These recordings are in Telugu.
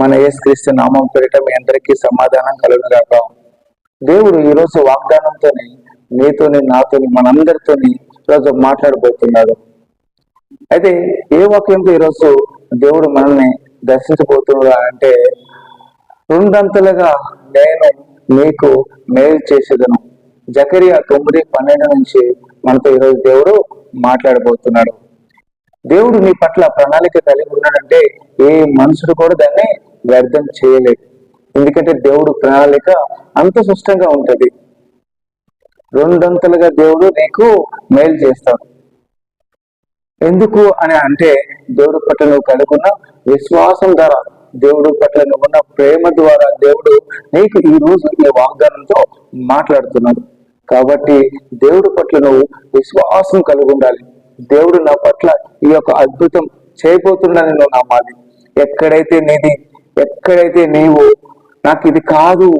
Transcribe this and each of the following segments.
మన యేసుక్రీస్తు నామం పేరిట మీ అందరికీ సమాధానం కలుగుగాక దేవుడు ఈరోజు వాగ్దానంతోని నీతోని నాతోని మనందరితోని ఈరోజు మాట్లాడబోతున్నాడు. అయితే ఏ వాక్యంతో ఈరోజు దేవుడు మనల్ని దర్శించబోతున్నాడు అంటే రెండంతలుగా నేను మీకు మేలు చేసేదను. జకరియా తొమ్మిది పన్నెండు నుంచి మనతో ఈరోజు దేవుడు మాట్లాడబోతున్నాడు. దేవుడు నీ పట్ల ప్రణాళిక కలిగి ఉన్నాడంటే ఏ మనుషుడు కూడా దాన్ని వ్యర్థం చేయలేదు. ఎందుకంటే దేవుడు ప్రణాళిక అంత స్పష్టంగా ఉంటుంది. రెండంతలుగా దేవుడు నీకు మేలు చేస్తాడు. ఎందుకు అని అంటే దేవుడు పట్ల నువ్వు కలుగున్న విశ్వాసం ద్వారా దేవుడు పట్ల నువ్వున్న ప్రేమ ద్వారా దేవుడు నీకు ఈ రోజు ఈ వాగ్దానంతో మాట్లాడుతున్నాడు. కాబట్టి దేవుడు పట్ల నువ్వు విశ్వాసం కలిగి ఉండాలి. దేవుడు నా పట్ల ఈ యొక్క అద్భుతం చేయబోతుండని నువ్వు నమ్మాలి. ఎక్కడైతే నీది ఎక్కడైతే నీవు నాకు ఇది కాదు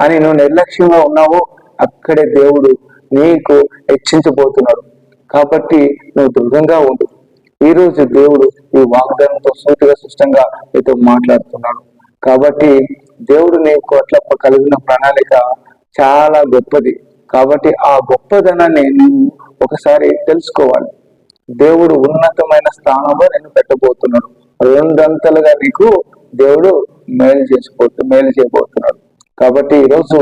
అని నువ్వు నిర్లక్ష్యంగా ఉన్నావో అక్కడే దేవుడు నీకు హెచ్చించబోతున్నాడు. కాబట్టి నువ్వు దృఢంగా ఉండు. ఈరోజు దేవుడు ఈ వాగ్దానంతో సూటిగా స్పష్టంగా నీతో మాట్లాడుతున్నాడు. కాబట్టి దేవుడు నీకు అట్లా కలిగిన ప్రణాళిక చాలా గొప్పది. కాబట్టి ఆ గొప్పదనాన్ని నువ్వు ఒకసారి తెలుసుకోవాలి. దేవుడు ఉన్నతమైన స్థానంలో నేను పెట్టబోతున్నాడు. రెండంతలుగా నీకు దేవుడు మేలు చేసిపోతు మేలు చేయబోతున్నాడు. కాబట్టి ఈరోజు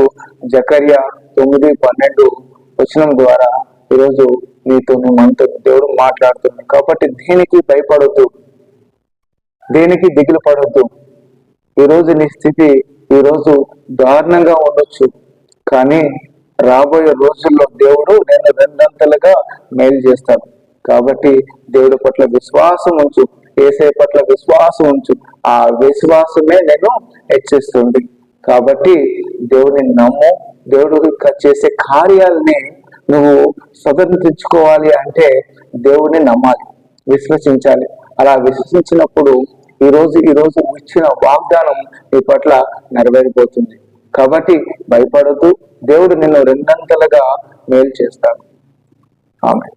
జకర్య తొమ్మిది పన్నెండు వచనం ద్వారా ఈరోజు నీతో మనతో దేవుడు మాట్లాడుతున్నాడు. కాబట్టి దేనికి భయపడొద్దు. దేనికి దిగులు పడొద్దు. ఈరోజు నీ స్థితి ఈరోజు దారుణంగా ఉండొచ్చు. కానీ రాబోయే రోజుల్లో దేవుడు నేను రెండంతలుగా మేలు చేస్తాను కాబట్టి దేవుడి పట్ల విశ్వాసం ఉంచు. ఏసై పట్ల విశ్వాసం ఉంచు. ఆ విశ్వాసమే నేను హెచ్చిస్తుంది. కాబట్టి దేవుడిని నమ్ము దేవుడు చేసే కార్యాలని నువ్వు స్వతంత్రించుకోవాలి అంటే దేవుడిని నమ్మాలి విశ్వసించాలి. అలా విశ్వసించినప్పుడు ఈ రోజు ఈ రోజు ఇచ్చిన వాగ్దానం నీ పట్ల నెరవేరిపోతుంది. కాబట్టి భయపడద్దు దేవుడు నిన్ను రెండంతలుగా మేలు చేస్తాడు. ఆమె